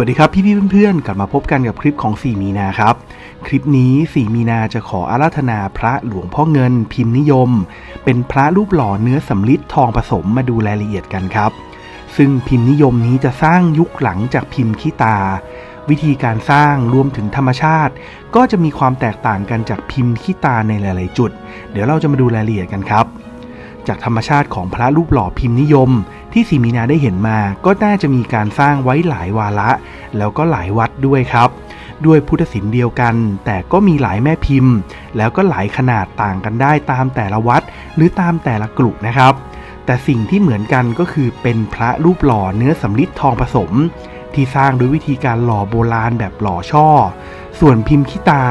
สวัสดีครับพี่ๆเพื่อนๆ กลับมาพบกันกับคลิปของ 4 มีนาครับ คลิปนี้ 4 มีนาจะขออาราธนาพระหลวงพ่อเงินพิมพ์นิยม เป็นพระรูปหล่อเนื้อสำลิดทองผสมมาดูรายละเอียดกันครับ ซึ่งพิมพ์นิยมนี้จะสร้างยุคหลังจากพิมพ์ขี้ตา วิธีการสร้างรวมถึงธรรมชาติ ก็จะมีความแตกต่างกันจากพิมพ์ขี้ตาในหลาย ๆ จุด เดี๋ยวเราจะมาดูรายละเอียดกันครับ จากธรรมชาติของพระรูปหล่อพิมพ์นิยม ที่สีมีนาได้เห็นมาก็น่าจะมีการสร้างไว้หลายวาระ แล้วก็หลายวัดด้วยครับ ด้วยพุทธศิลป์เดียวกัน แต่ก็มีหลายแม่พิมพ์ แล้วก็หลายขนาดต่างกันได้ตามแต่ละวัด หรือตามแต่ละกลุ่นะครับ แต่สิ่งที่เหมือนกันก็คือเป็นพระรูปหล่อเนื้อสำลิดทองผสม ที่สร้างด้วยวิธีการหล่อโบราณแบบหล่อช่อ ส่วนพิมพ์ขี้ตา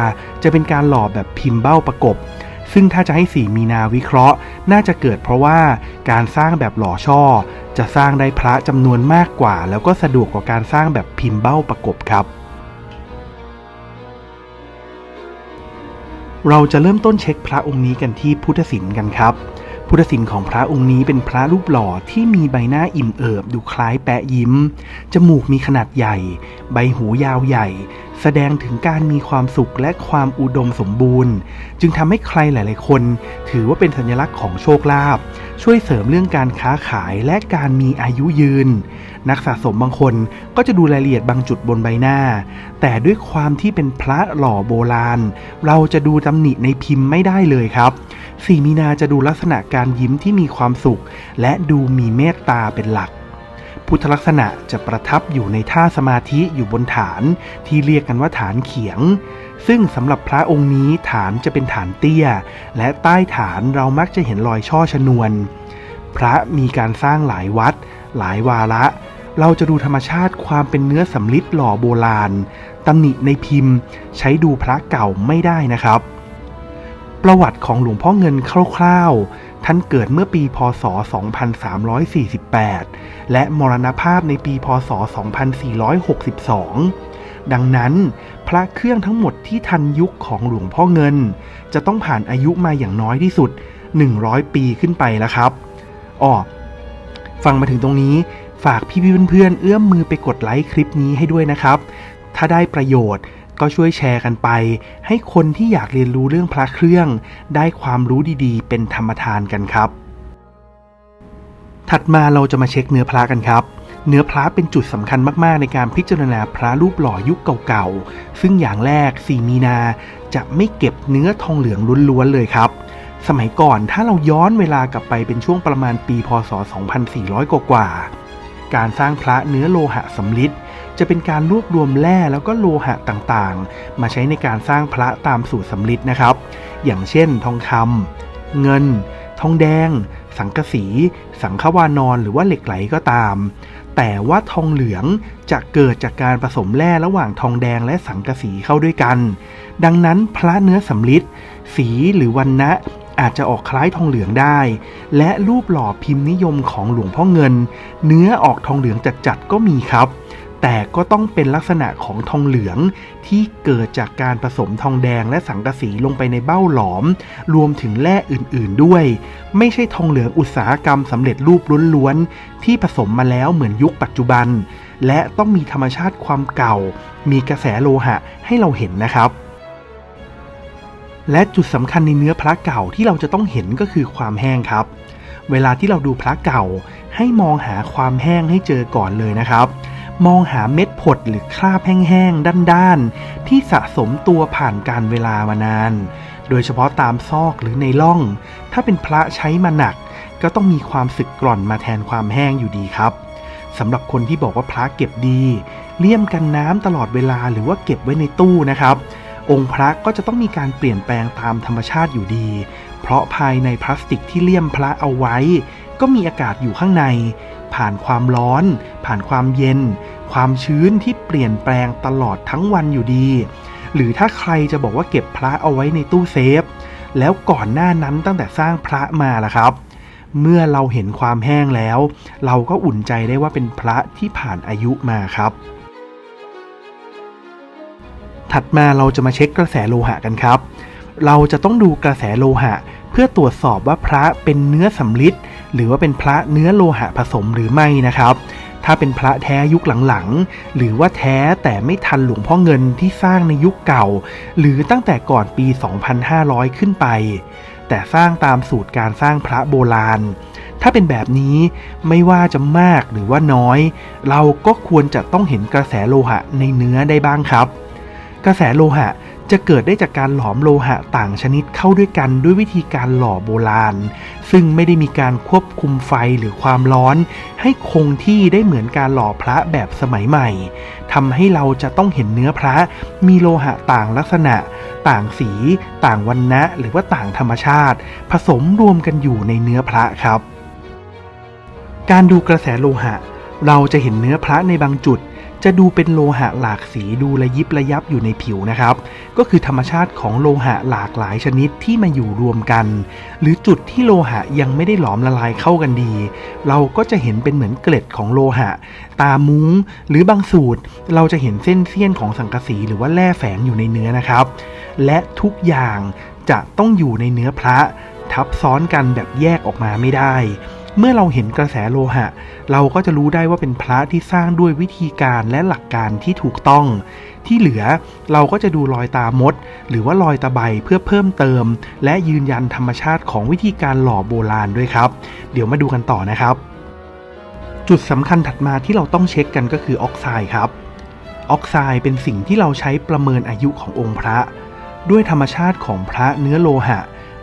จะเป็นการหล่อแบบพิมพ์เบ้าประกบ ซึ่งถ้าจะให้สีมีนาวิเคราะห์ น่าจะเกิดเพราะว่าการสร้างแบบหล่อช่อ จะสร้างได้พระจำนวนมากกว่า แล้วก็สะดวกกว่าการสร้างแบบพิมพ์เบ้าประกบครับเราจะเริ่มต้นเช็คพระองค์นี้กันที่พุทธศิลป์กันครับ พุทธศิลป์ของพระองค์นี้เป็นพระรูปหล่อที่มีใบหน้าอิ่มเอิบดูคล้ายแปะยิ้ม จมูกมีขนาดใหญ่ ใบหูยาวใหญ่ แสดงถึงการมีความสุขและความอุดมสมบูรณ์ จึงทำให้ใครหลายๆคน ถือว่าเป็นสัญลักษณ์ของโชคลาภช่วยเสริมเรื่องการค้าขายและการมีอายุยืน นักสะสมบางคนก็จะดูรายละเอียดบางจุดบนใบหน้า แต่ด้วยความที่เป็นพระหล่อโบราณ เราจะดูตำหนิในพิมพ์ไม่ได้เลยครับ สีมีนาจะดูลักษณะการยิ้มที่มีความสุข และดูมีเมตตาเป็นหลัก พุทธลักษณะจะประทับอยู่ในท่าสมาธิอยู่บนฐานที่เรียกกันว่าฐานเขียง ซึ่งสำหรับพระองค์นี้ฐานจะเป็นฐานเตี้ย และใต้ฐานเรามักจะเห็นรอยช่อชนวน พระมีการสร้างหลายวัด หลายวาระเราจะดูธรรมชาติความเป็นเนื้อสำลิดหล่อโบราณ ตำหนิในพิมพ์ใช้ดูพระเก่าไม่ได้นะครับ ประวัติของหลวงพ่อเงินคร่าวๆ ท่านเกิดเมื่อปีพศ 2348 และมรณภาพในปีพศ 2462 ดังนั้น พระเครื่องทั้งหมดที่ทันยุคของหลวงพ่อเงิน จะต้องผ่านอายุมาอย่างน้อยที่สุด 100 ปีขึ้นไปแล้วครับอ้อฟังมาถึงตรงนี้ ฝากพี่ๆเพื่อนๆเอื้อมมือไปกดไลค์คลิปนี้ให้ด้วยนะครับ ถ้าได้ประโยชน์ ก็ช่วยแชร์กันไป ให้คนที่อยากเรียนรู้เรื่องพระเครื่อง ได้ความรู้ดีๆ เป็นธรรมทานกันครับ ถัดมาเราจะมาเช็คเนื้อพระกันครับเนื้อพระเป็นจุดสำคัญมาก ๆ ในการพิจารณาพระรูปหล่อยุคเก่าๆ ซึ่งอย่างแรกสีมีนาจะไม่เก็บเนื้อทองเหลืองล้วนๆ เลยครับ สมัยก่อนถ้าเราย้อนเวลากลับไปเป็นช่วงประมาณปีพศ 2400 กว่า การสร้างพระเนื้อโลหะสำลิด จะเป็นการรวบรวมแร่แล้วก็โลหะต่างๆ มาใช้ในการสร้างพระตามสูตรสำลิดนะครับ อย่างเช่น ทองคำเงิน ทองแดง สังกะสี สังขวานอนหรือว่าเหล็กไหลก็ตาม แต่ว่าทองเหลืองจะเกิดจากการผสมแร่ระหว่างทองแดงและสังกะสีเข้าด้วยกัน ดังนั้นพระเนื้อสำลิดสีหรือวันนะอาจจะออกคล้ายทองเหลืองได้ และรูปหล่อพิมพ์นิยมของหลวงพ่อเงิน เนื้อออกทองเหลืองจัดๆก็มีครับ แต่ก็ต้องเป็นลักษณะของทองเหลืองที่เกิดจากการผสมทองแดงและสังกะสีลงไปในเบ้าหลอม รวมถึงแร่อื่นๆด้วย ไม่ใช่ทองเหลืองอุตสาหกรรมสำเร็จรูปล้วนๆ ที่ผสมมาแล้วเหมือนยุคปัจจุบัน และต้องมีธรรมชาติความเก่า มีกระแสโลหะให้เราเห็นนะครับและจุดสำคัญในเนื้อพระเก่าที่เราจะต้องเห็นก็คือความแห้งครับ เวลาที่เราดูพระเก่าให้มองหาความแห้งให้เจอก่อนเลยนะครับ มองหาเม็ดผดหรือคราบแห้งๆ ด้านๆ ที่สะสมตัวผ่านการเวลามานาน โดยเฉพาะตามซอกหรือในร่อง ถ้าเป็นพระใช้มาหนัก ก็ต้องมีความสึกกร่อนมาแทนความแห้งอยู่ดีครับสำหรับคนที่บอกว่าพระเก็บดี เลี่ยมกันน้ำตลอดเวลาหรือว่าเก็บไว้ในตู้นะครับ องค์พระก็จะต้องมีการเปลี่ยนแปลงตามธรรมชาติอยู่ดี เพราะภายในพลาสติกที่เลี่ยมพระเอาไว้ ก็มีอากาศอยู่ข้างใน ผ่านความร้อน ผ่านความเย็น ความชื้นที่เปลี่ยนแปลงตลอดทั้งวันอยู่ดี หรือถ้าใครจะบอกว่าเก็บพระเอาไว้ในตู้เซฟ แล้วก่อนหน้านั้นตั้งแต่สร้างพระมาล่ะครับ เมื่อเราเห็นความแห้งแล้ว เราก็อุ่นใจได้ว่าเป็นพระที่ผ่านอายุมาครับ ถัดมาเราจะมาเช็คกระแสโลหะกันครับ เราจะต้องดูกระแสโลหะ เพื่อตรวจสอบว่าพระเป็นเนื้อสำลิด หรือว่าเป็นพระเนื้อโลหะผสมหรือไม่นะครับ ถ้าเป็นพระแท้ยุคหลังๆ หรือว่าแท้แต่ไม่ทันหลวงพ่อเงินที่สร้างในยุคเก่า หรือตั้งแต่ก่อนปี 2500 ขึ้นไป แต่สร้างตามสูตรการสร้างพระโบราณ ถ้าเป็นแบบนี้ไม่ว่าจะมากหรือว่าน้อย เราก็ควรจะต้องเห็นกระแสโลหะในเนื้อได้บ้างครับ กระแสโลหะ จะเกิดได้จากการหลอมโลหะต่างชนิดเข้าด้วยกันด้วยวิธีการหล่อโบราณ ซึ่งไม่ได้มีการควบคุมไฟหรือความร้อน ให้คงที่ได้เหมือนการหล่อพระแบบสมัยใหม่ทำให้เราจะต้องเห็นเนื้อพระ มีโลหะต่างลักษณะ ต่างสี ต่างวันนะหรือว่าต่างธรรมชาติ ผสมรวมกันอยู่ในเนื้อพระครับ การดูกระแสโลหะ เราจะเห็นเนื้อพระในบางจุด จะดูเป็นโลหะหลากสีดูระยิบระยับอยู่ในผิวนะครับ ก็คือธรรมชาติของโลหะหลากหลายชนิดที่มาอยู่รวมกัน หรือจุดที่โลหะยังไม่ได้หลอมละลายเข้ากันดี เราก็จะเห็นเป็นเหมือนเกล็ดของโลหะ ตามุ้ง หรือบางสูตร เราจะเห็นเส้นเสี้ยนของสังกะสีหรือว่าแร่แฝงอยู่ในเนื้อนะครับ และทุกอย่างจะต้องอยู่ในเนื้อพระ ทับซ้อนกันแบบแยกออกมาไม่ได้ เมื่อเราเห็นกระแสโลหะ เราก็จะรู้ได้ว่าเป็นพระที่สร้างด้วยวิธีการและหลักการที่ถูกต้อง ที่เหลือเราก็จะดูรอยตามด หรือว่ารอยตะไบเพื่อเพิ่มเติม และยืนยันธรรมชาติของวิธีการหล่อโบราณด้วยครับ เดี๋ยวมาดูกันต่อนะครับ จุดสำคัญถัดมาที่เราต้องเช็คกันก็คือออกไซด์ครับ ออกไซด์เป็นสิ่งที่เราใช้ประเมินอายุขององค์พระ ด้วยธรรมชาติของพระเนื้อโลหะ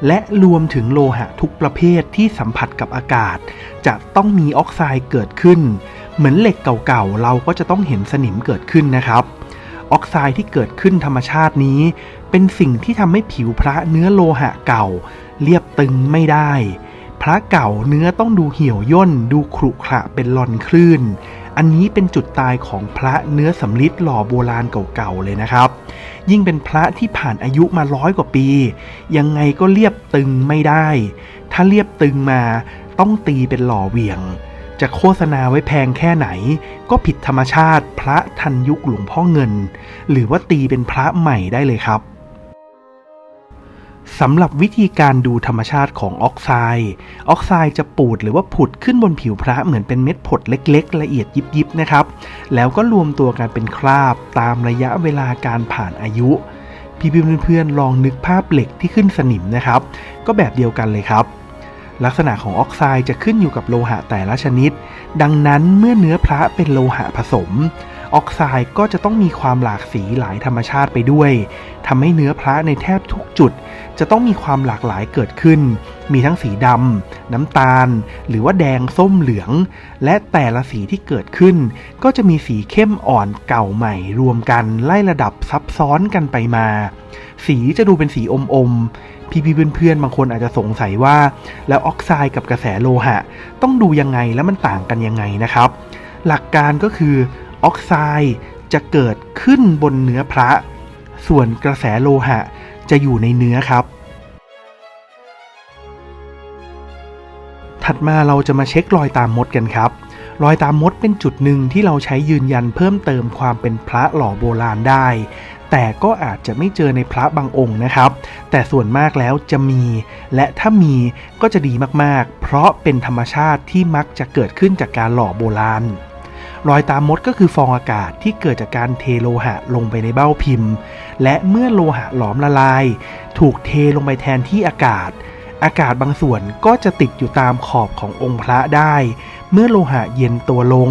และรวมถึงโลหะทุกประเภทที่สัมผัสกับอากาศ จะต้องมีออกไซด์เกิดขึ้น เหมือนเหล็กเก่าๆ เราก็จะต้องเห็นสนิมเกิดขึ้นนะครับออกไซด์ที่เกิดขึ้นธรรมชาตินี้ เป็นสิ่งที่ทำให้ผิวพระเนื้อโลหะเก่า เรียบตึงไม่ได้ พระเก่าเนื้อต้องดูเหี่ยวย่น ดูขรุขระเป็นลอนคลื่น อันนี้เป็นจุดตายของพระเนื้อสำริดหล่อโบราณเก่าๆเลยนะครับ ยิ่งเป็นพระที่ผ่านอายุมาร้อยกว่าปี ยังไงก็เรียบตึงไม่ได้ ถ้าเรียบตึงมาต้องตีเป็นหล่อเวียง จะโฆษณาไว้แพงแค่ไหน ก็ผิดธรรมชาติพระทันยุคหลวงพ่อเงิน หรือว่าตีเป็นพระใหม่ได้เลยครับ สำหรับวิธีการดูธรรมชาติของออกไซด์ออกไซด์จะปูดหรือว่าผุดขึ้นบนผิวพระเหมือนเป็นเม็ดผดเล็ก ๆ ละเอียดยิบๆนะครับ แล้วก็รวมตัวกันเป็นคราบตามระยะเวลาการผ่านอายุ พี่ๆเพื่อนๆลองนึกภาพเหล็กที่ขึ้นสนิมนะครับ ก็แบบเดียวกันเลยครับ ลักษณะของออกไซด์จะขึ้นอยู่กับโลหะแต่ละชนิด ดังนั้นเมื่อเนื้อพระเป็นโลหะผสมออกไซด์ก็จะต้องมีความหลากสีหลายธรรมชาติไปด้วยทำให้เนื้อพระในแทบทุกจุด จะต้องมีความหลากหลายเกิดขึ้น มีทั้งสีดำน้ำตาล หรือว่าแดงส้มเหลือง และแต่ละสีที่เกิดขึ้น ก็จะมีสีเข้มอ่อนเก่าใหม่รวมกันไล่ระดับซับซ้อนกันไปมา สีจะดูเป็นสีอมอมๆพี่ๆเพื่อนๆบางคนอาจจะสงสัยว่า แล้วออกไซด์กับกระแสโลหะ ต้องดูยังไงและมันต่างกันยังไงนะครับ หลักการก็คือ ออกไซด์จะเกิดขึ้นบนเนื้อพระ ส่วนกระแสโลหะจะอยู่ในเนื้อครับ ถัดมาเราจะมาเช็ครอยตามมดกันครับ รอยตามมดเป็นจุดหนึ่งที่เราใช้ยืนยันเพิ่มเติมความเป็นพระหล่อโบราณได้ แต่ก็อาจจะไม่เจอในพระบางองค์นะครับ แต่ส่วนมากแล้วจะมี และถ้ามีก็จะดีมากๆ เพราะเป็นธรรมชาติที่มักจะเกิดขึ้นจากการหล่อโบราณ รอยตามมดก็คือฟองอากาศที่เกิดจากการเทโลหะลงไปในเบ้าพิมพ์ และเมื่อโลหะหลอมละลาย ถูกเทลงไปแทนที่อากาศ อากาศบางส่วนก็จะติดอยู่ตามขอบขององค์พระได้ เมื่อโลหะเย็นตัวลง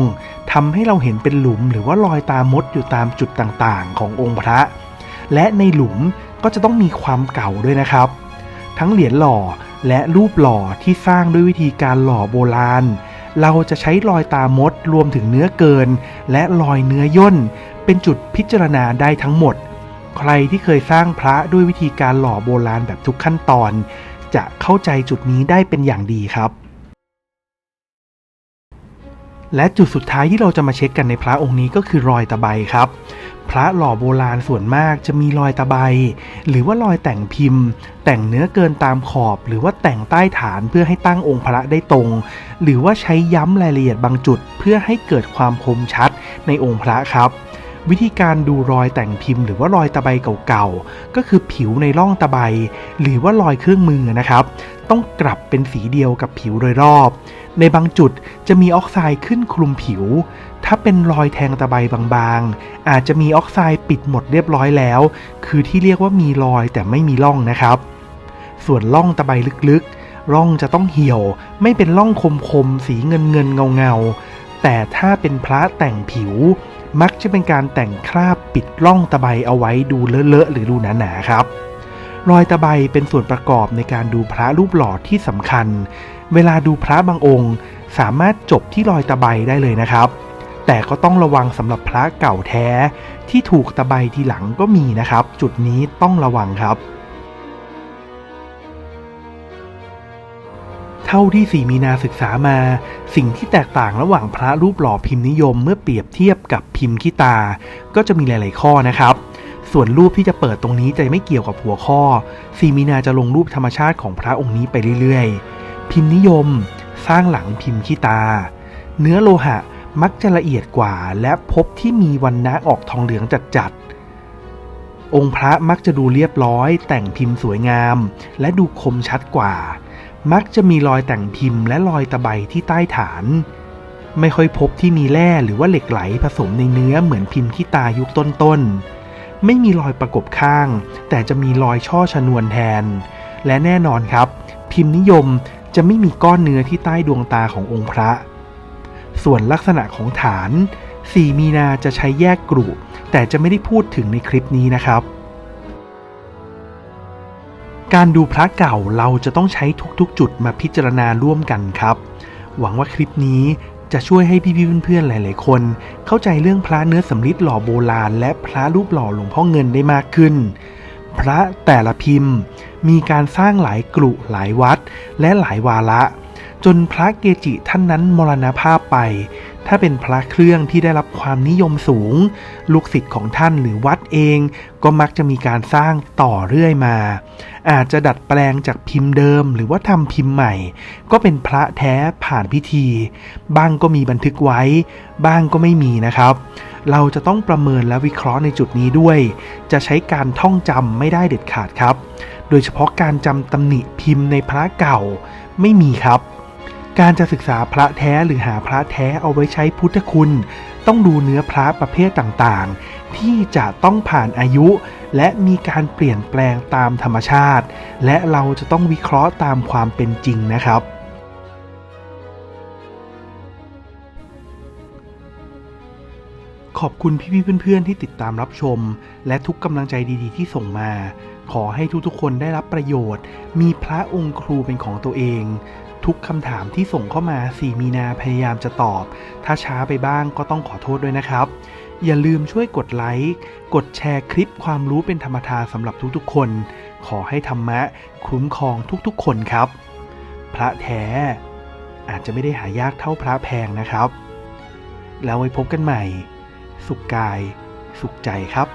ทำให้เราเห็นเป็นหลุมหรือว่ารอยตามดอยู่ตามจุดต่างๆ ขององค์พระ และในหลุมก็จะต้องมีความเก่าด้วยนะครับ ทั้งเหรียญหล่อและรูปหล่อที่สร้างด้วยวิธีการหล่อโบราณ เราจะใช้รอยตามดรวมถึงเนื้อเกิน และรอยเนื้อย่น เป็นจุดพิจารณาได้ทั้งหมด ใครที่เคยสร้างพระด้วยวิธีการหล่อโบราณแบบทุกขั้นตอน จะเข้าใจจุดนี้ได้เป็นอย่างดีครับ และจุดสุดท้ายที่เราจะมาเช็คกันในพระองค์นี้ก็คือรอยตะไบครับ พระหล่อโบราณส่วนมากจะมีรอยตะไบ หรือว่ารอยแต่งพิมพ์ แต่งเนื้อเกินตามขอบ หรือว่าแต่งใต้ฐานเพื่อให้ตั้งองค์พระได้ตรง หรือว่าใช้ย้ำรายละเอียดบางจุด เพื่อให้เกิดความคมชัดในองค์พระครับ วิธีการดูรอยแต่งพิมพ์หรือว่ารอยตะไบเก่าๆ ก็คือผิวในร่องตะไบ หรือว่ารอยเครื่องมือนะครับ ต้องกลับเป็นสีเดียวกับผิวโดยรอบ ในบางจุดจะมีออกไซด์ขึ้นคลุมผิว ถ้าเป็นรอยแทงตะไบบางๆ อาจจะมีออกไซด์ปิดหมดเรียบร้อยแล้ว คือที่เรียกว่ามีรอยแต่ไม่มีร่องนะครับ ส่วนร่องตะไบลึกๆร่องจะต้องเหี่ยว ไม่เป็นร่องคมๆ สีเงินเงินเงาเงา แต่ถ้าเป็นพระแต่งผิว มักจะเป็นการแต่งคราบปิดร่องตะไบเอาไว้ดูเลอะๆหรือดูหนาๆครับ รอยตะไบเป็นส่วนประกอบในการดูพระรูปหล่อที่สำคัญ เวลาดูพระบางองค์ สามารถจบที่รอยตะไบได้เลยนะครับ แต่ก็ต้องระวังสำหรับพระเก่าแท้ ที่ถูกตะไบทีหลังก็มีนะครับ จุดนี้ต้องระวังครับ ท่าที่สีมีนาศึกษามา สิ่งที่แตกต่างระหว่างพระรูปหล่อพิมพ์นิยมเมื่อเปรียบเทียบกับพิมพ์ขี้ตา ก็จะมีหลาย ๆ ข้อนะครับ ส่วนรูปที่จะเปิดตรงนี้จะไม่เกี่ยวกับหัวข้อสีมีนาจะลงรูปธรรมชาติของพระองค์นี้ไปเรื่อย ๆ พิมพ์นิยม สร้างหลังพิมพ์ขี้ตา เนื้อโลหะมักจะละเอียดกว่าและพบที่มีวันนะออกทองเหลืองจัดๆองค์พระมักจะดูเรียบร้อย แต่งพิมพ์สวยงาม และดูคมชัดกว่า มักจะมีรอยแต่งพิมพ์และรอยตะไบที่ใต้ฐาน ไม่ค่อยพบที่มีแร่หรือว่าเหล็กไหลผสมในเนื้อเหมือนพิมพ์ขี้ตายุคต้นๆ ไม่มีรอยประกบข้าง แต่จะมีรอยช่อชนวนแทน และแน่นอนครับ พิมพ์นิยมจะไม่มีก้อนเนื้อที่ใต้ดวงตาขององค์พระ ส่วนลักษณะของฐานสีมีนาจะใช้แยกกลุ่มแต่จะไม่ได้พูดถึงในคลิปนี้นะครับ การดูพระเก่าเราจะต้องใช้ทุกๆ จุดมาพิจารณาร่วมกันครับ หวังว่าคลิปนี้จะช่วยให้พี่ๆเพื่อนๆหลาย ๆ คน เข้าใจเรื่องพระเนื้อสำริดหล่อโบราณ และพระรูปหล่อหลวงพ่อเงินได้มากขึ้น พระแต่ละพิมพ์ มีการสร้างหลายกลุหลายวัด และหลายวาระ จนพระเกจิท่านนั้นมรณภาพไป ถ้าเป็นพระเครื่องที่ได้รับความนิยมสูง ลูกศิษย์ของท่านหรือวัดเอง ก็มักจะมีการสร้างต่อเรื่อยมา อาจจะดัดแปลงจากพิมพ์เดิม หรือว่าทำพิมพ์ใหม่ ก็เป็นพระแท้ผ่านพิธี บ้างก็มีบันทึกไว้ บ้างก็ไม่มีนะครับ เราจะต้องประเมินและวิเคราะห์ในจุดนี้ด้วย จะใช้การท่องจำไม่ได้เด็ดขาดครับ โดยเฉพาะการจำตำหนิพิมพ์ในพระเก่าไม่มีครับ การจะศึกษาพระแท้หรือหาพระแท้เอาไว้ใช้พุทธคุณ ต้องดูเนื้อพระประเภทต่างๆ ที่จะต้องผ่านอายุ และมีการเปลี่ยนแปลงตามธรรมชาติ และเราจะต้องวิเคราะห์ตามความเป็นจริงนะครับขอบคุณพี่ๆเพื่อนๆที่ติดตามรับชม และทุกกำลังใจดีๆที่ส่งมา ขอให้ทุกๆคนได้รับประโยชน์ มีพระองค์ครูเป็นของตัวเอง ทุกคำถามที่ส่งเข้ามาสีมีนาพยายามจะตอบ ถ้าช้าไปบ้างก็ต้องขอโทษด้วยนะครับ อย่าลืมช่วยกดไลค์ กดแชร์คลิปความรู้เป็นธรรมทานสำหรับทุกๆคน ขอให้ธรรมะคุ้มครองทุกๆ คนครับ พระแท้ อาจจะไม่ได้หายากเท่าพระแพงนะครับ แล้วไว้พบกันใหม่ สุขกาย สุขใจครับ